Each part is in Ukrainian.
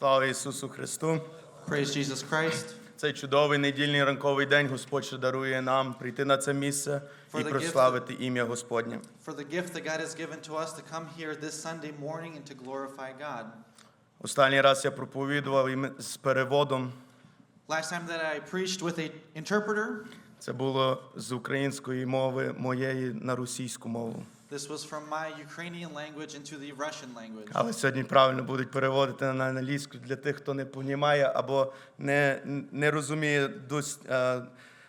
Слава Ісусу Христу! Praise Jesus Christ. Цей чудовий недільний ранковий день Господь ще дарує нам прийти на це місце і прославити ім'я Господнє. For the gift that God has given to us to come here this Sunday morning and to glorify God. Останній раз я проповідував з переводом. Last time that I preached with an interpreter, Це було з української мови моєї на російську мову. This was from my Ukrainian language into the Russian language. Але сьогодні правильно будуть переводити на англійську для тих, хто не розуміє або не, не розуміє дос, е,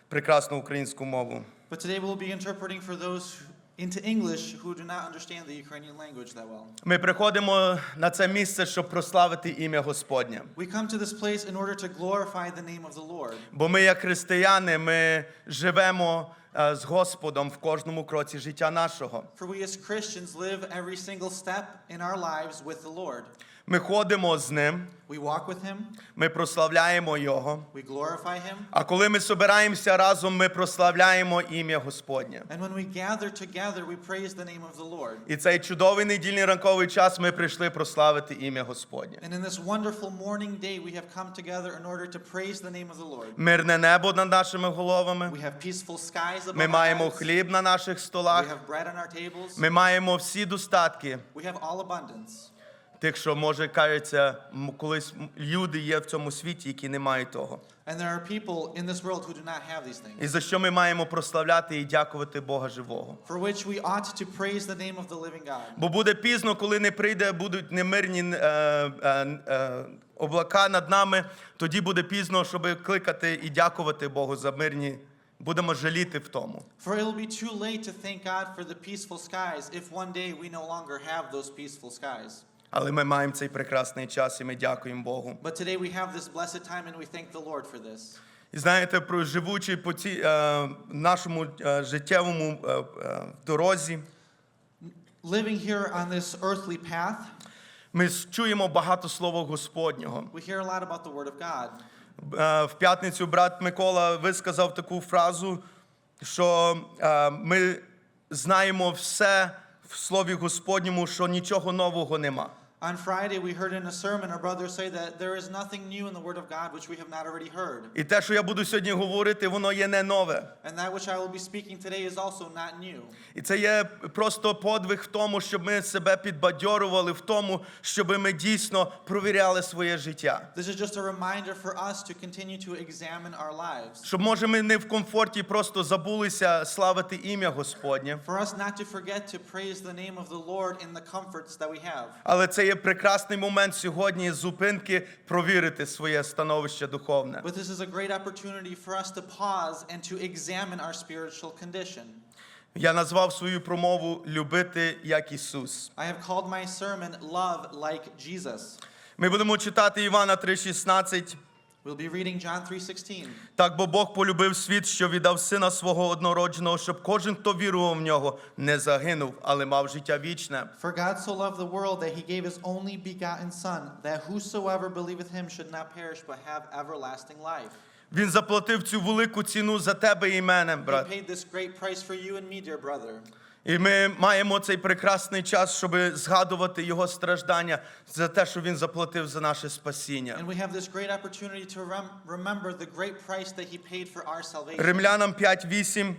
прекрасну українську мову. But today we'll be interpreting for those into English who do not understand the Ukrainian language that well. Ми приходимо на це місце, щоб прославити ім'я Господнє. We come to this place in order to glorify the name of the Lord. Бо ми, як християни, ми живемо е, з Господом в кожному кроці життя нашого. For we as Christians live every single step in our lives with the Lord. Ми ходимо з ним, We walk with Him, ми прославляємо Його. we glorify Him, А коли ми збираємося разом, ми прославляємо ім'я Господнє. and when we gather together, we praise the name of the Lord. І цей чудовий недільний ранковий час ми прийшли прославити ім'я Господнє. And in this wonderful morning day, we have come together in order to praise the name of the Lord. Мирне небо над нашими головами. We have peaceful skies above Ми маємо хліб на наших We have bread on our tables. Ми маємо всі достатки. We have all abundance. Тих, що може кажеться, колись люди є в цьому світі, які не мають того. And there are people in this world who do not have these І за що ми маємо прославляти і дякувати Бога живого. For which we ought to praise the name of the living God. Бо буде пізно, коли не прийде, будуть немирні е, е, е, облака над нами, тоді буде пізно, щоб кликати і дякувати Богу за мирні. Будемо жаліти в тому. For it will be too late to thank God for the peaceful skies if one day we no longer have those peaceful skies. Але ми маємо цей прекрасний час і ми дякуємо Богу. But today we have this blessed time and we thank the Lord for this. І знаєте, про живучи по цій е, нашому е, життєвому е, дорозі, Living here on this earthly path, ми чуємо багато слова Господнього. we hear a lot about the Word of God. В п'ятницю брат Микола висказав таку фразу, що ми знаємо все в Слові Господньому, що нічого нового нема. On Friday, we heard in a sermon our brother say that there is nothing new in the Word of God which we have not already heard. І те, що я буду сьогодні говорити, воно є не нове. And that which I will be speaking today is also not new. І це є просто подвиг в тому, щоб ми себе підбадьорували в тому, щоб ми дійсно провіряли своє життя. This is just a reminder for us to continue to examine our lives. Щоб може ми не в комфорті просто забулися славити ім'я Господнє. For us not to forget to praise the name of the Lord in the comforts that we have. Але це є прекрасний момент сьогодні зупинки провірити своє становище духовне. But this is a great opportunity for us to pause and to examine our spiritual condition. Я назвав свою промову Любити як Ісус. I have called my sermon Love Like Jesus. Ми будемо читати Івана 3,16. We'll be reading John 3:16. Так, бо Бог полюбив світ, що віддав сина свого однородженого, щоб кожен, хто вірував в нього, не загинув, але мав життя вічне. For God so loved the world that he gave his only begotten Son, that whosoever believeth him should not perish but have everlasting life. Він заплатив цю велику ціну за тебе і мене, He paid this great price for you and me, dear brother. І ми маємо цей прекрасний час, щоб згадувати його страждання за те, що він заплатив за наше спасіння. Римлянам 5.8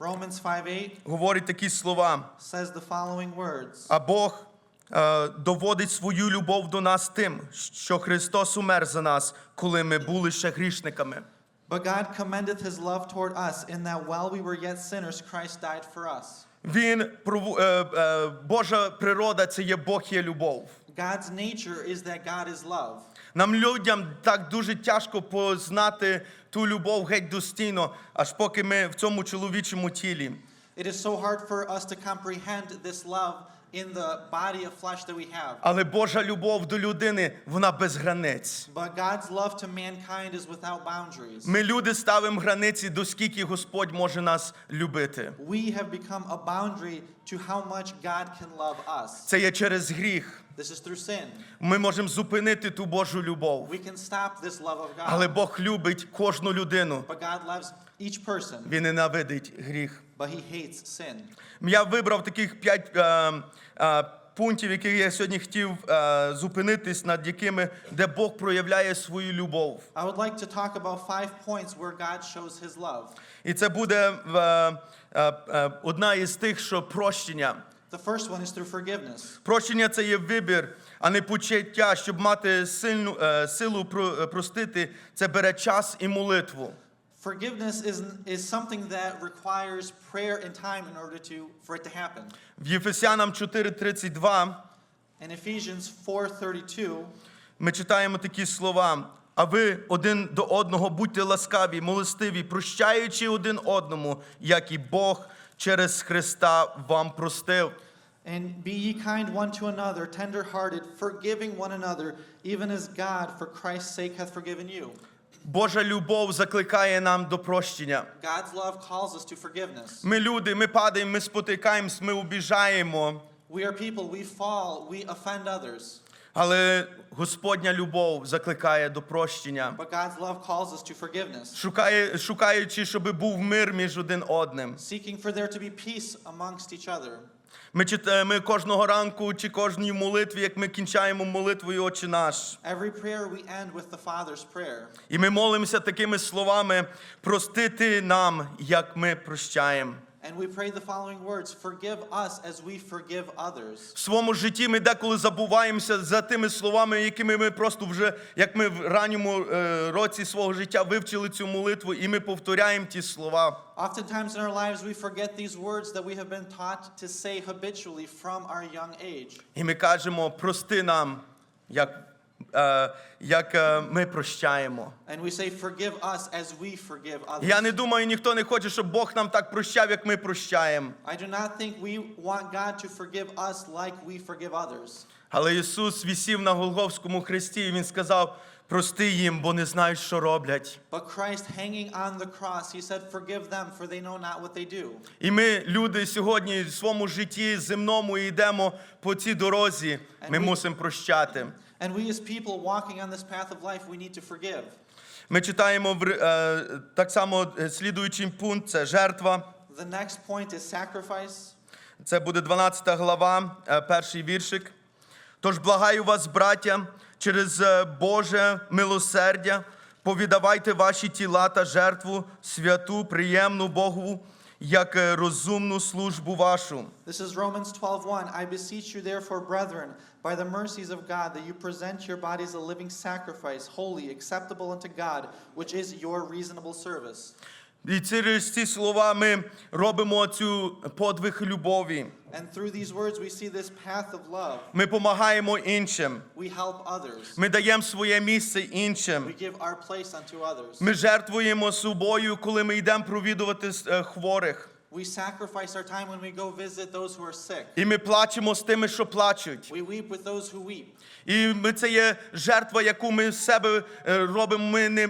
Romans 5:8 говорить такі слова. says the following words. А Бог е, доводить свою любов до нас тим, що Христос умер за нас, коли ми були ще грішниками. But God commendeth his love toward us in that while we were yet sinners, Christ died for us. Він е, е, Божа природа це є Бог є любов. God's nature is that God is love. Нам людям так дуже тяжко познати ту любов геть достійно, аж поки ми в цьому чоловічому тілі. It is so hard for us to comprehend this love in the body of flesh that we have. Але Божа любов до людини, вона без границь. But God's love to mankind is without boundaries. Ми люди ставимо границі, до скільки Господь може нас любити. We have become a boundary to how much God can love us. Це є через гріх. This is through sin. Ми можемо зупинити ту Божу любов. We can stop this love of Але God. Бог любить кожну людину. But God loves each person, Він ненавидить гріх. but he hates sin. Я вибрав таких п'ять, е, е, пунктів, які я сьогодні хотів е, зупинитись, над якими, де Бог проявляє свою любов. I would like to talk about five points where God shows his love. І це буде е, е, е, одна із тих, що прощення. The first one is through forgiveness. Прощення це є вибір, а не почуття, щоб мати сильну е, силу про- простити. Це бере час і молитву. Forgiveness is, is something that requires prayer and time in order to, for it to happen. В Єфесянам 4:32 In Ephesians 4:32, ми читаємо такі слова. А ви один до одного будьте ласкаві, милостиві, прощаючи один одному, як і Бог через Христа вам простив. and be ye kind one to another, tender-hearted, forgiving one another, even as God for Christ's sake hath forgiven you. Божа любов закликає нам до прощення. God's love calls us to forgiveness. Ми люди, ми падаємо, ми спотикаємось, ми обіжаємо. We are people, we fall, we offend others. Але Господня любов закликає до прощення, But God's love calls us to forgiveness, шукає, шукаючи, щоб був мир між один одним. seeking for there to be peace amongst each other. Ми, чит- ми кожного ранку чи кожній молитві, як ми кінчаємо молитвою Отче наш. Every prayer we end with the Father's prayer. І ми молимося такими словами: простити нам, як ми прощаємо. And we pray the following words Forgive us as we forgive others. В своєму житті ми деколи забуваємося за тими словами, якими ми просто вже, як ми в ранньому е, році свого життя вивчили цю молитву, і ми повторяємо ті слова. Oftentimes in our lives, we forget these words that we have been taught to say habitually from our young age. І ми кажемо, прости нам, як, як е, ми прощаємо. And we say, Forgive us as we forgive others. Я не думаю, ніхто не хоче, щоб Бог нам так прощав, як ми прощаємо. Але Ісус вісів на Голговському хресті, і Він сказав: прости їм, бо не знають, що роблять. І ми, люди, сьогодні в своєму житті земному йдемо по цій дорозі. Ми мусимо прощати. And we, as people walking on this path of life, we need to forgive. Ми читаємо в е, так само е, слідуючий пункт це жертва. The next point is sacrifice. Це буде 12 глава, е, перший віршик. Тож благаю вас, браття, через Боже милосердя, повідавайте ваші тіла та жертву святу, приємну Богу, як е, розумну службу вашу. This is Romans 12:1. I beseech you therefore, brethren, by the mercies of God, that you present your bodies a living sacrifice, holy, acceptable unto God, which is your reasonable service. І через ці слова ми робимо цю подвиг любові. And through these words, we see this path of love. Ми допомагаємо іншим. We help others. Ми даємо своє місце іншим. We give our place unto others. Ми жертвуємо собою, коли ми йдемо провідувати е, хворих. We sacrifice our time when we go visit those who are sick. І ми плачемо з тими, що плачуть. We weep with those who weep. І ми це є жертва, яку ми з себе е, робимо. Ми не е,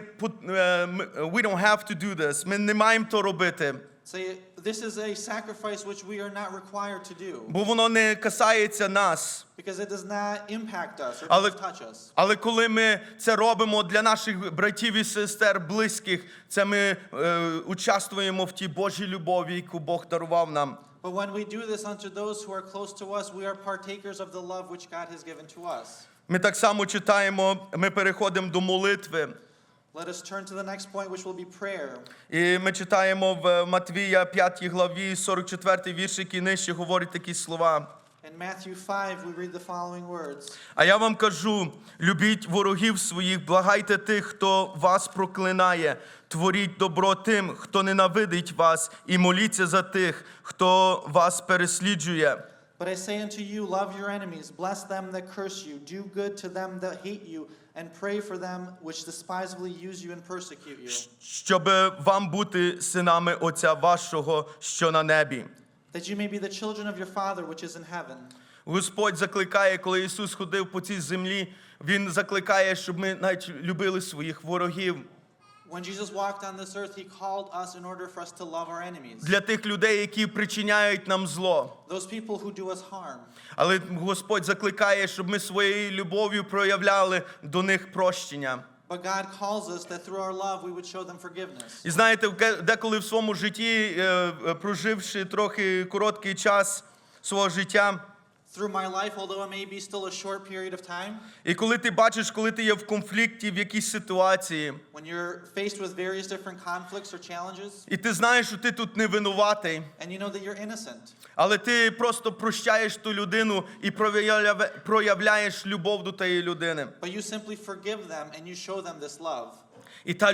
we don't have to do this. Ми не маємо то робити, Say, this is a sacrifice which we are not required to do бо воно не касається нас. because it does not impact us or Але, touch us. але коли ми це робимо для наших братів і сестер близьких, це ми е, участвуємо в тій Божій любові, яку Бог дарував нам. But when we do this unto those who are close to us, we are partakers of the love which God has given to us. Ми так само читаємо, ми переходимо до молитви. Let us turn to the next point, which will be prayer. І ми читаємо в Матвія 5 главі, 44 вірш, який нижче говорить такі слова. In Matthew 5, we read the following words А я вам кажу: любіть ворогів своїх, благайте тих, хто вас проклинає, творіть добро тим, хто ненавидить вас, і моліться за тих, хто вас пересліджує. But I say unto you, love your enemies, bless them that curse you, do good to them that hate you, and pray for them which despisefully use you and persecute you, Щоб вам бути синами Отця вашого, що на небі. that you may be the children of your Father which is in heaven. Господь закликає, коли Ісус ходив по цій землі, Він закликає, щоб ми навіть любили своїх ворогів. Для тих людей, які причиняють нам зло. Але Господь закликає, щоб ми своєю любов'ю проявляли до них прощення. But God calls us that through our love we would show them forgiveness. І знаєте, деколи в своєму житті, е, е, проживши трохи короткий час свого життя, through my life, although it may be still a short period of time, І коли ти бачиш, коли ти є в конфлікті, в якійсь ситуації, when you're faced with various different conflicts or challenges, і ти знаєш, що ти тут не винуватий, and you know that you're innocent, але ти просто прощаєш ту людину і проявля- проявляєш любов до тієї людини. but you simply forgive them and you show them this love. І та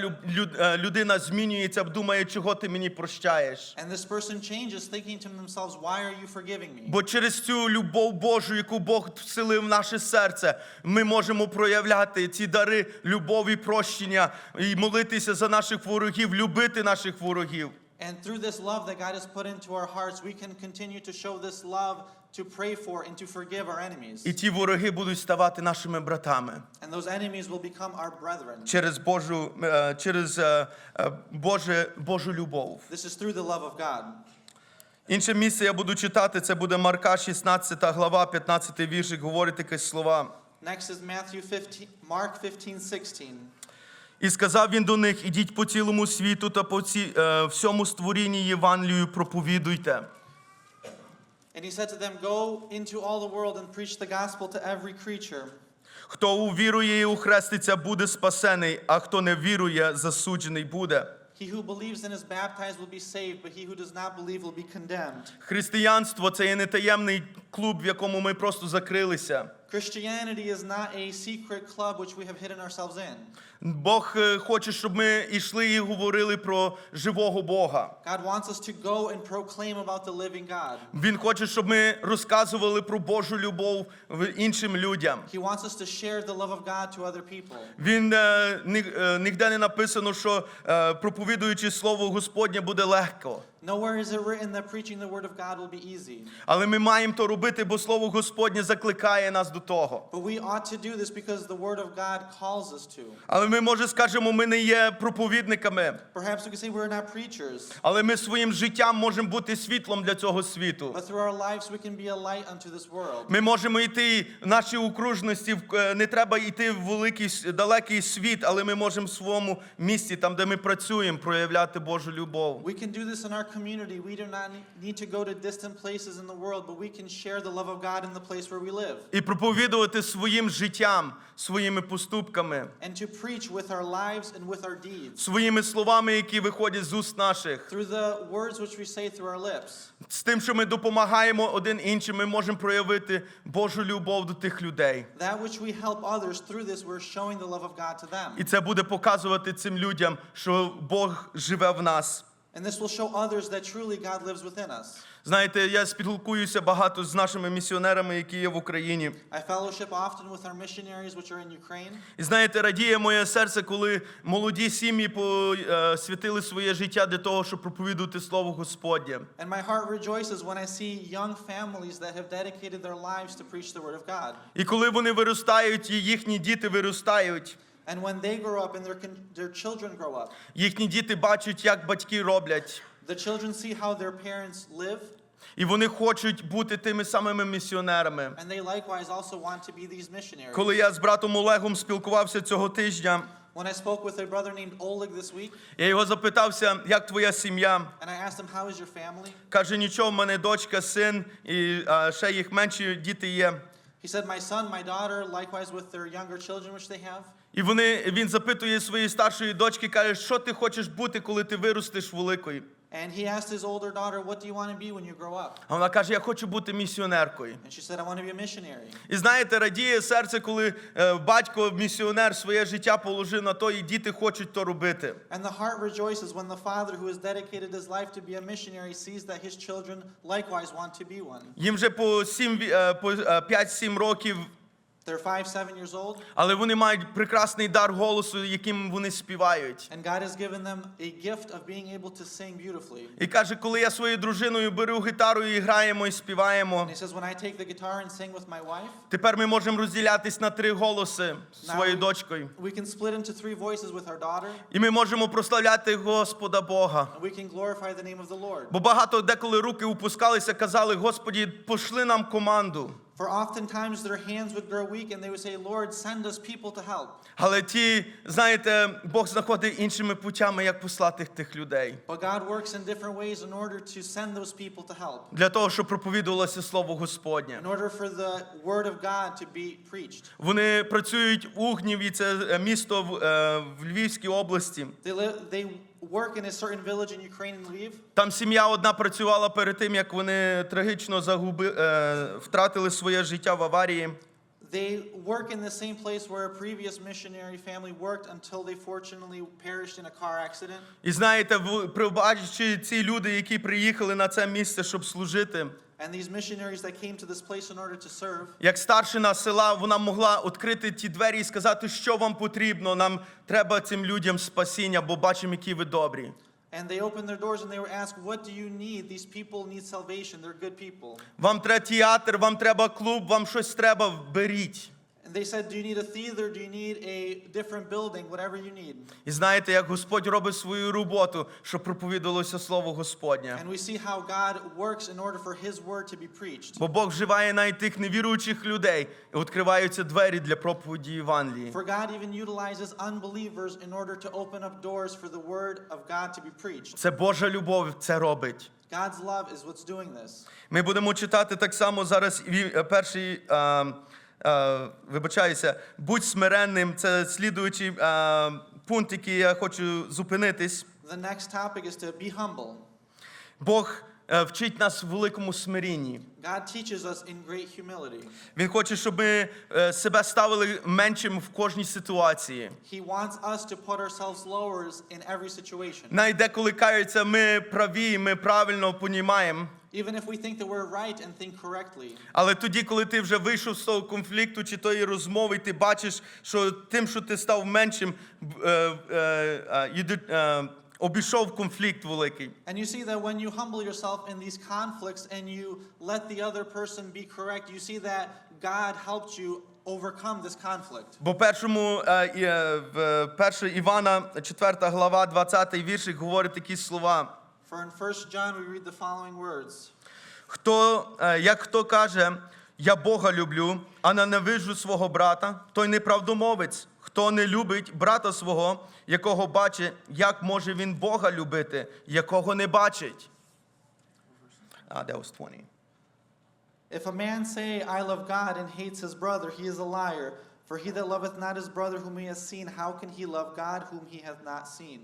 е, людина змінюється, думає, чого ти мені прощаєш. And this person changes, thinking to themselves, Why are you forgiving me? Бо через цю любов Божу, яку Бог вселив в наше серце, ми можемо проявляти ці дари любові, прощення і молитися за наших ворогів, любити наших ворогів. And through this love that God has put into our hearts, we can continue to show this love to pray for and to forgive our enemies. І ті вороги будуть ставати нашими братами And those enemies will become our brethren. через Божу, е, через е, е, Боже, Божу любов. This is through the love of God. Інше місце я буду читати, це буде Марка 16 глава, 15 віршик, говорить якісь слова. Next is Matthew 15, Mark 15, 16. І сказав він до них: ідіть по цілому світу та по ці, е, всьому створінні Євангелію проповідуйте. And he said to them, Go into all the world and preach the gospel to every creature. Хто увірує і ухреститься, буде спасений, а хто не вірує, засуджений буде. He who believes and is baptized will be saved, but he who does not believe will be condemned. Християнство це є не таємний клуб, в якому ми просто закрилися. Christianity is not a secret club which we have hidden ourselves in. Бог е, хоче, щоб ми йшли і говорили про живого Бога. God wants us to go and proclaim about the living God. Він хоче, щоб ми розказували про Божу любов іншим людям. He wants us to share the love of God to other people. Він е, е, ніде не написано, що проповідуючи слово Господнє буде легко. Nowhere is it written that preaching the word of God will be easy. Але ми маємо то робити, бо слово Господнє закликає нас до того. But we ought to do this because the word of God calls us to. Але ми, може, скажемо, ми не є проповідниками, Perhaps we could say we're not preachers, але ми своїм життям можемо бути світлом для цього світу. but through our lives we can be a light unto this world. Ми можемо йти в нашій окружності, е, не треба йти в великий далекий світ, але ми можемо в своєму місті, там, де ми працюємо, проявляти Божу любов. We can do this in our community. We do not need to go to distant places in the world, but we can share the love of God in the place where we live. І проповідувати своїм життям, своїми поступками, And to preach with our lives and with our deeds. своїми словами, які виходять з уст наших. Through the words which we say through our lips. З тим, що ми допомагаємо один іншим, ми можемо проявити Божу любов до тих людей. That which we help others through this, we're showing the love of God to them. І це буде показувати цим людям, що Бог живе в нас. And this will show others that truly God lives within us. Знаєте, я спілкуюся багато з нашими місіонерами, які є в Україні. I fellowship often with our missionaries which are in Ukraine. І знаєте, радіє моє серце, коли молоді сім'ї посвятили своє життя для того, щоб проповідувати слово Господнє. And my heart rejoices when I see young families that have dedicated their lives to preach the Word of God. І коли вони виростають, і їхні діти виростають, And when they grow up and their, their children grow up, їхні діти бачать, як батьки роблять. The children see how their parents live, І вони хочуть бути тими самими місіонерами. and they likewise also want to be these missionaries. Коли я з братом Олегом спілкувався цього тижня, When I spoke with a brother named Oleg this week, я його запитався, як твоя сім'я. and I asked him, How is your family? Каже, нічого, в мене дочка, син, і а, ще їх менші діти є. He said, My son, my daughter, likewise with their younger children which they have. І вони, він запитує своєї старшої дочки, каже, що ти хочеш бути, коли ти виростеш великою. And he asked his older daughter, What do you want to be when you grow up? А вона каже, я хочу бути місіонеркою. And she said, I want to be a missionary. І знаєте, радіє серце, коли е, батько, місіонер, своє життя положив на то, і діти хочуть то робити. And the heart rejoices when the father who has dedicated his life to be a missionary sees that his children likewise want to be one. Їм вже по, 7, по е, 5-7 років, They're five, seven years old, але вони мають прекрасний дар голосу, яким вони співають. and God has given them a gift of being able to sing beautifully. І каже, коли я своєю дружиною беру гітару і граємо і співаємо, And he says, When I take the guitar and sing with my wife, тепер ми можемо розділятись на три голоси з Now своєю we- дочкою. we can split into three voices with our daughter, І ми можемо прославляти Господа Бога. and we can glorify the name of the Lord. Бо багато деколи руки опускалися, казали, Господі, пошли нам команду. For oftentimes their hands would grow weak and they would say, Lord, send us people to help. Але ті, знаєте, Бог знаходить іншими путями, як послати тих людей. But God works in different ways in order to send those people to help, Для того, щоб проповідувалося Слово Господнє. in order for the word of God to be preached. Вони працюють в Угніві, це е, місто в, е, в Львівській області. They, they work in a certain village in Ukraine and leave. Там сім'я одна працювала перед тим, як вони трагічно загуби, е, втратили своє життя в аварії. They work in the same place where a previous missionary family worked until they fortunately perished in a car accident. І знаєте, пробачивши ці люди, які приїхали на це місце, щоб служити, And these missionaries that came to this place in order to serve, як старшина села, вона могла відкрити ті двері і сказати, що вам потрібно. Нам треба цим людям спасіння, бо бачимо, які ви добрі. and they opened their doors and they were asked, What do you need? These people need salvation. They're good people. Вам треба театр, вам треба клуб, вам щось треба, беріть. And they said, Do you need a theater? Do you need a different building? Whatever you need. І знаєте, як Господь робить свою роботу, щоб проповідувалося Слово Господнє. And we see how God works in order for His word to be preached. Бо Бог вживає навіть тих невіруючих людей і відкриваються двері для проповіді Євангелії. For God even utilizes unbelievers in order to open up doors for the word of God to be preached. Це Божа любов це робить. God's love is what's doing this. Ми будемо читати так само зараз ві- е, перший. е, е, вибачаюся, будь смиренним. Це слідуючий е, пункт, який я хочу зупинитись. The next topic is to be humble. Бог е, вчить нас в великому смирінні. God teaches us in great humility. Він хоче, щоб ми е, себе ставили меншим в кожній ситуації. He wants us to put ourselves lower in every situation. Навіть деколи каються, ми праві, ми правильно понімаємо. Even if we think that we're right and think correctly. Але тоді, коли ти вже вийшов з того конфлікту чи тої розмови, ти бачиш, що тим, що ти став меншим, е, е, е, е, обійшов конфлікт великий. And you see that when you humble yourself in these conflicts and you let the other person be correct, you see that God helped you overcome this conflict. Бо першому е, е, в 1 Івана, 4 глава, 20 віршик говорить такі слова. For in 1 John we read the following words. Хто, е, як хто каже, я Бога люблю, а ненавиджу свого брата, той неправдомовець. Хто не любить брата свого, якого бачить, як може він Бога любити, якого не бачить? Ah, that was 20. If a man say, I love God, and hates his brother, he is a liar. For he that loveth not his brother whom he has seen, how can he love God whom he hath not seen?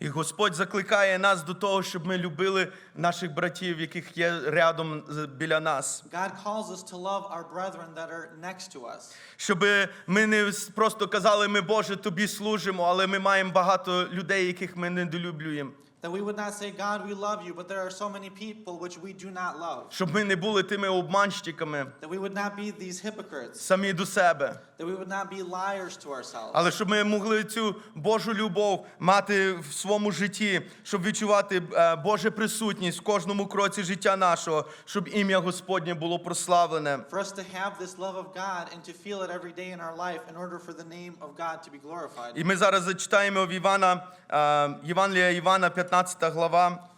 І Господь закликає нас до того, щоб ми любили наших братів, яких є рядом біля нас. God calls us to love our brethren that are next to us. Щоб ми не просто казали, ми Боже, тобі служимо, але ми маємо багато людей, яких ми недолюблюємо. That we would not say, God, we love you, but there are so many people which we do not love. Щоб ми не були тими обманщиками That we would not be these hypocrites. самі до себе. That we would not be liars to ourselves. Але щоб ми могли цю Божу любов мати в своєму житті, щоб відчувати е, Божу присутність в кожному кроці життя нашого, щоб ім'я Господнє було прославлене. For us to have this love of God and to feel it every day in our life in order for the name of God to be glorified. І ми зараз зачитаємо в Івана, е, Євангелія Івана, 15 глава,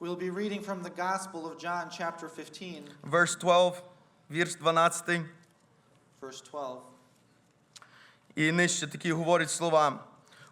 We'll be reading from the Gospel of John, chapter 15, verse 12, вірш 12. verse 12. І нижче такі говорять слова.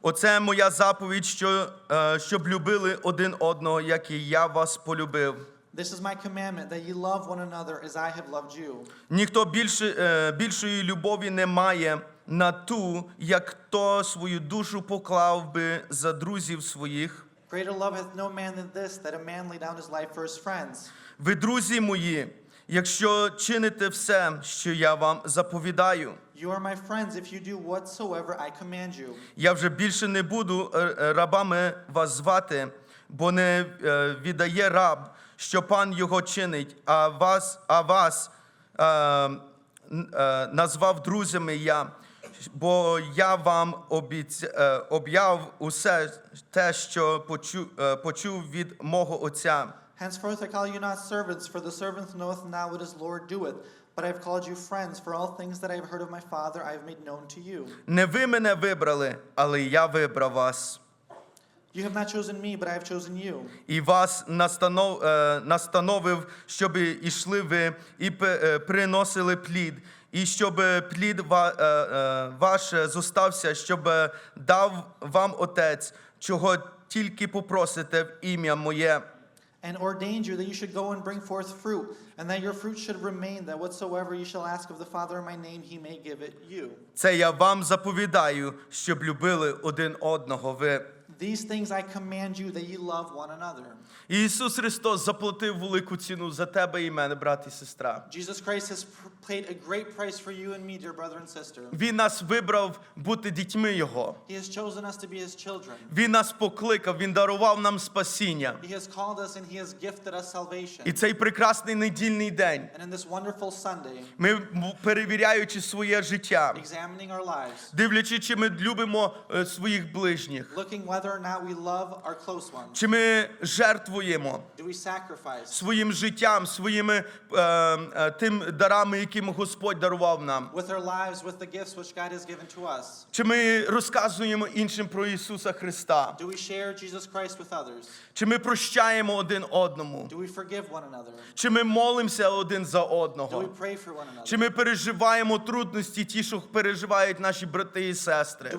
Оце моя заповідь, що, е, щоб любили один одного, як і я вас полюбив. This is my commandment that ye love one another as I have loved you. Ніхто більше, е, більшої любові не має на ту, як хто свою душу поклав би за друзів своїх. Greater love hath no man than this, that a man lay down his life for his friends. Ви, друзі мої, якщо чините все, що я вам заповідаю, You are my friends if you do whatsoever I command you. я вже більше не буду е, е, рабами вас звати, бо не е, віддає раб, що пан його чинить, а вас, а вас н- е, назвав друзями я, бо я вам обіць, е, об'яв усе те, що почув від мого отця. Henceforth I call you not servants, for the servant knoweth not what his Lord doeth. But I have called you friends, for all things that I have heard of my Father I have made known to you. Не ви мене вибрали, але я вибрав вас. You have not chosen me, but I have chosen you. і вас настанов, е, настановив, щоб ішли ви і е, приносили плід, і щоб плід ва- е, е, ваш зостався, щоб дав вам Отець, чого тільки попросите в ім'я моє. And ordained you that you should go and bring forth fruit, and that your fruit should remain, that whatsoever you shall ask of the Father in my name, he may give it you. Це я вам заповідаю, щоб любили один одного. Ви These things I command you that ye love one another. Ісус Христос заплатив велику ціну за тебе і мене, брат і сестра. Jesus Christ has paid a great price for you and me, dear brother and sister. Він нас вибрав бути дітьми Його. He has chosen us to be his children. Він нас покликав, Він дарував нам спасіння. He has called us and he has gifted us salvation. І цей прекрасний недільний день And in this wonderful Sunday, ми, перевіряючи своє життя, examining our lives, дивлячи, чи ми любимо е, своїх ближніх, looking whether чи ми жертвуємо своїм життям, своїми е, е, тим дарами, яким Господь дарував нам. with our lives, with the gifts which God has given to us? Чи ми розказуємо іншим про Ісуса Христа? Чи ми прощаємо один одному? Чи ми молимося один за одного? Чи ми переживаємо трудності, ті, що переживають наші брати і сестри?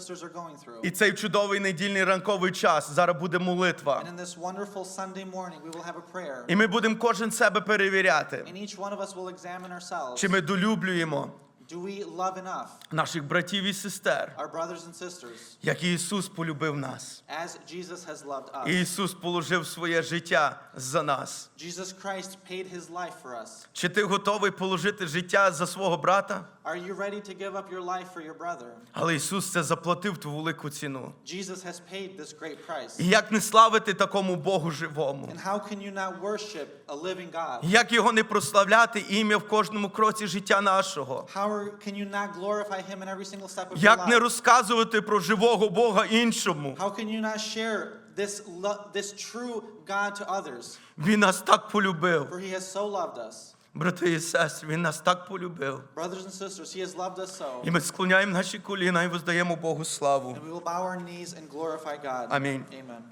Sisters are going through? І цей чудовий недільний ранковий час зараз буде молитва. And in this wonderful Sunday morning, we will have a prayer. І ми будемо кожен себе перевіряти, And each one of us will examine ourselves. чи ми долюблюємо Do we love enough наших братів і сестер, our brothers and sisters як Ісус полюбив нас. as Jesus has loved us? Ісус положив своє життя за нас. Jesus Christ paid his life for us. Чи ти готовий положити життя за свого брата? Are you ready to give up your life for your brother? Але Ісус це заплатив ту велику ціну. Jesus has paid this great price. І як не славити такому Богу живому? And how can you not worship a living God? Як його не прославляти ім'я в кожному кроці життя нашого? How are, can you not glorify him in every single step of your Як не розказувати про живого Бога іншому? How can you not share this, lo- this true God to others? Він нас так полюбив. For he has so loved us. Брати і сестри, він нас так полюбив. Brothers and sisters, he has loved us so. І ми склоняємо наші коліна і воздаємо Богу славу. And we will bow our knees and glorify God. Amen. Amen.